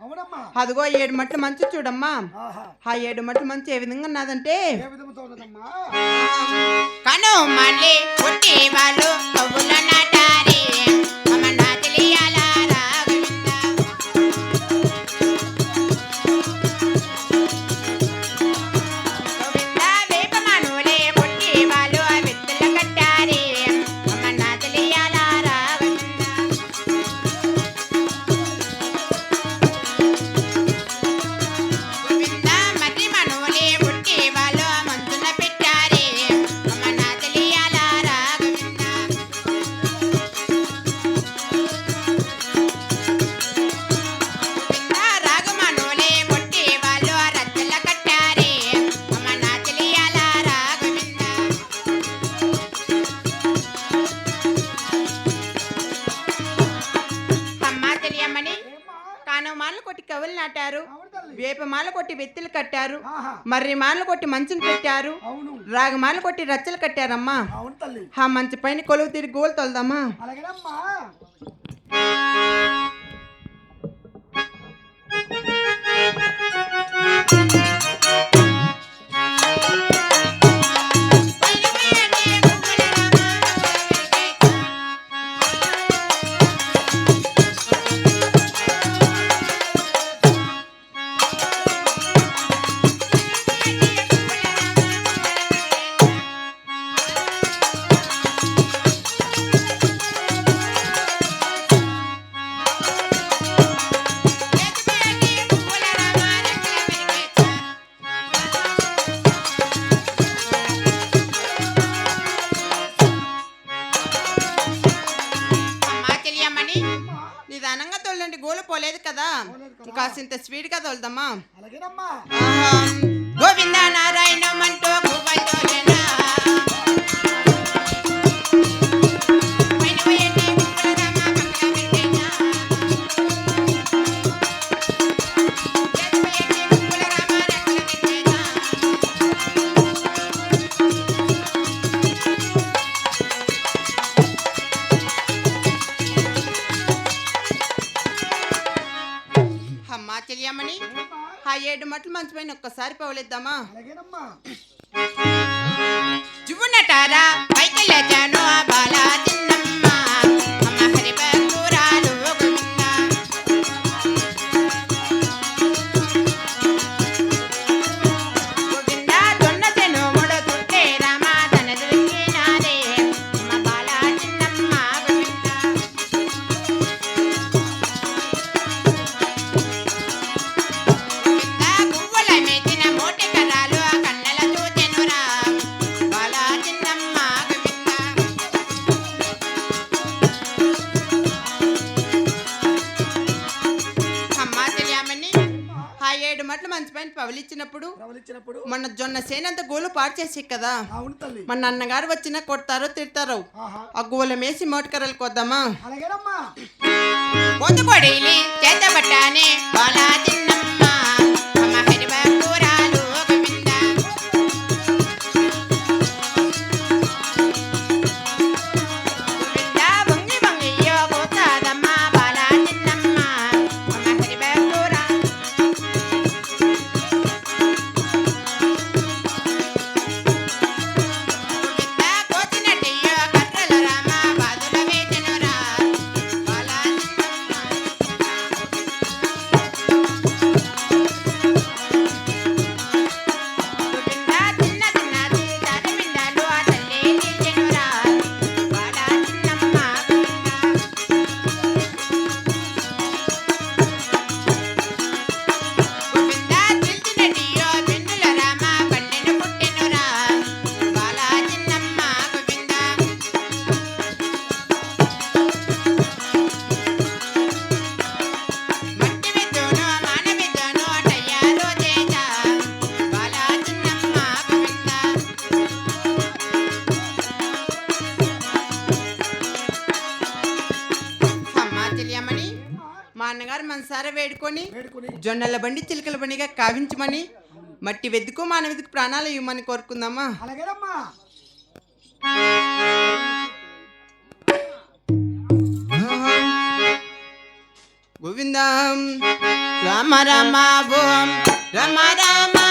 అవునమ్మా. అదిగో ఏడు మట్లు మంచు చూడమ్మా. ఆ ఏడు మట్లు మంచు ఏ విధంగా ఉన్నదంటే? కను మళ్ళీ వాళ్ళు నాటారి కట్టారు. మర్రి మాల కొట్టి మంచును పెట్టారు. అవును. రాగమాల కొట్టి రచ్చలు కట్టారమ్మా. ఆ మంచి పైన కొలువు తిరిగి గోలు తొలదమ్మా. అలాగేనమ్మా. అలాగేనమ్మా. గోవింద నారాయణ మంటూ ఏమ్మా ఆ ఏడు మట్లు మంచి పైన ఒక్కసారి పవలేద్దామా జువ్వునటారా పైకి లేచాను ఆ బాల ప్రవలిచ్చినప్పుడు మొన్న జొన్న సేనంత గోలు పాడు చేసి కదా. అవును తల్లి. మన అన్నగారు వచ్చినా కొడతారో తిడతారో. ఆ గోల మేసి మోటకర్రలు కొద్దామా అలాగేనమ్మా. పొద్దుకొడిలి చేతబట్టానే బాల చిన్నమ్మ జొన్నల బండి చిలకల బండిగా కావించమని మట్టి వెతుకు మాన వెతుకు ప్రాణాలు ఇవ్వమని కోరుకుందామా? గోవిందం. రామ రామ రామ రామ.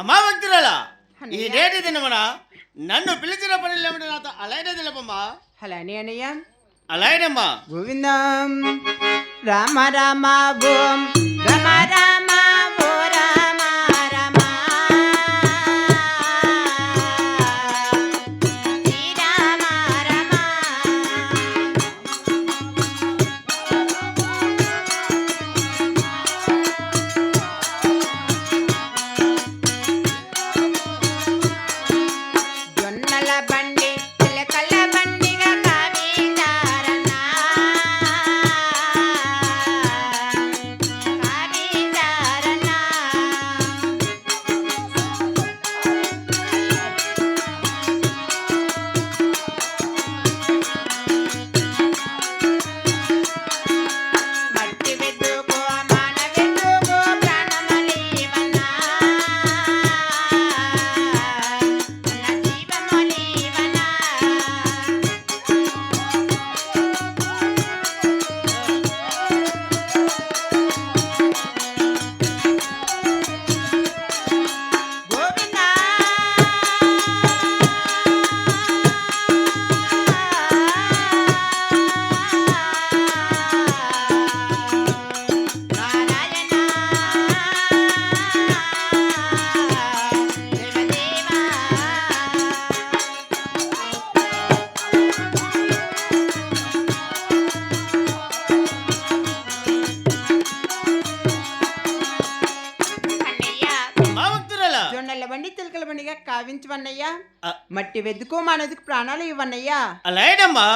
అమ్మా భక్తురాలా ఈ నేటి దినమున నన్ను పిలిచిన పని లేమని నాతో? అలాగే తెలపమ్మా. అలానే అనయ్య అలాగేనమ్మా గోవిందం. రామ రామ భూం రామ రామ ఆ. మట్టి వెతుకు ప్రాణాలు ఇవ్వన్నయ్యా అలాగేనమ్మా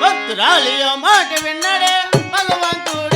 భక్తురాలి మాట విన్నాడే భగవంతుడు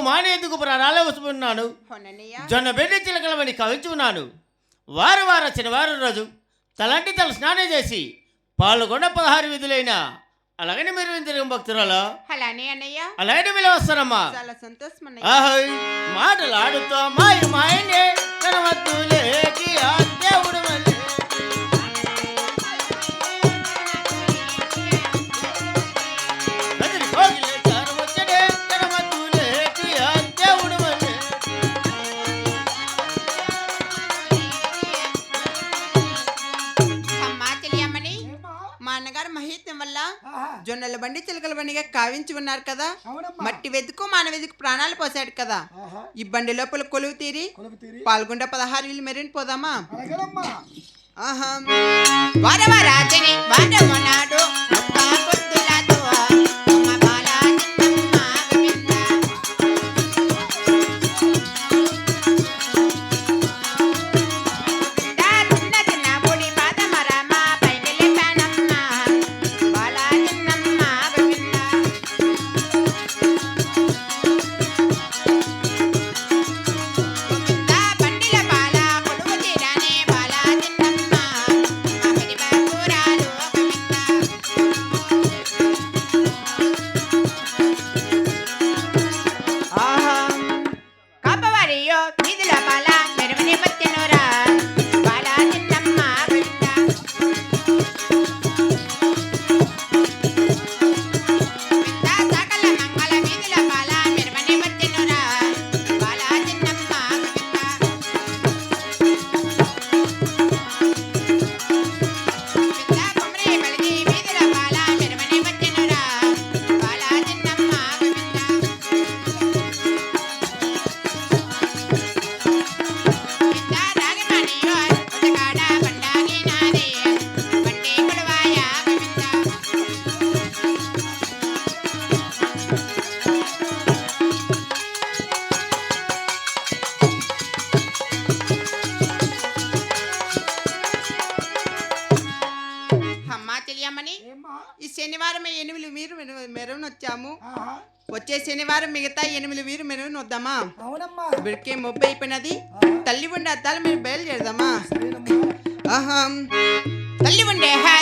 మొండి ఎదుగు మాని ఎదుగు ప్రాణాలే వస్తున్నాను. జొన్న బిడ్డ చిలకలమని కవించున్నాను. వారం వార శనివారం రోజు తలంటి తల స్నానం చేసి పాల్గొండ పదహారు విధులైన అలాగని మీరు తిరిగి భక్తురాలా? అలానే అన్నయ్య. అలాగని మీరు వస్తారమ్మా. చాలా సంతోషం మాటలాడుతూ మాయ మాయనే కనవద్దులేకి ఆ దేవుడు మళ్ళీ కావించి ఉన్నారు కదా. మట్టి వెతుకు మాన వెతుకు ప్రాణాలు పోసాడు కదా. ఈ బండి లోపల కొలువు తీరి పాల్గొండ పదహారు వీళ్ళు మెరిని పోదామా? ఆహా. ఒక్క పొద్దులతో వచ్చాము. వచ్చే శనివారం మిగతా ఎనిమిది వీరు మెరుని వద్దామా ఇప్పటికే ముప్పై అయిపోయినది. తల్లి ఉండే అద్దాలు మీరు బయలుదేరదామా? ఆహా. తల్లి ఉండే బయలుదేరా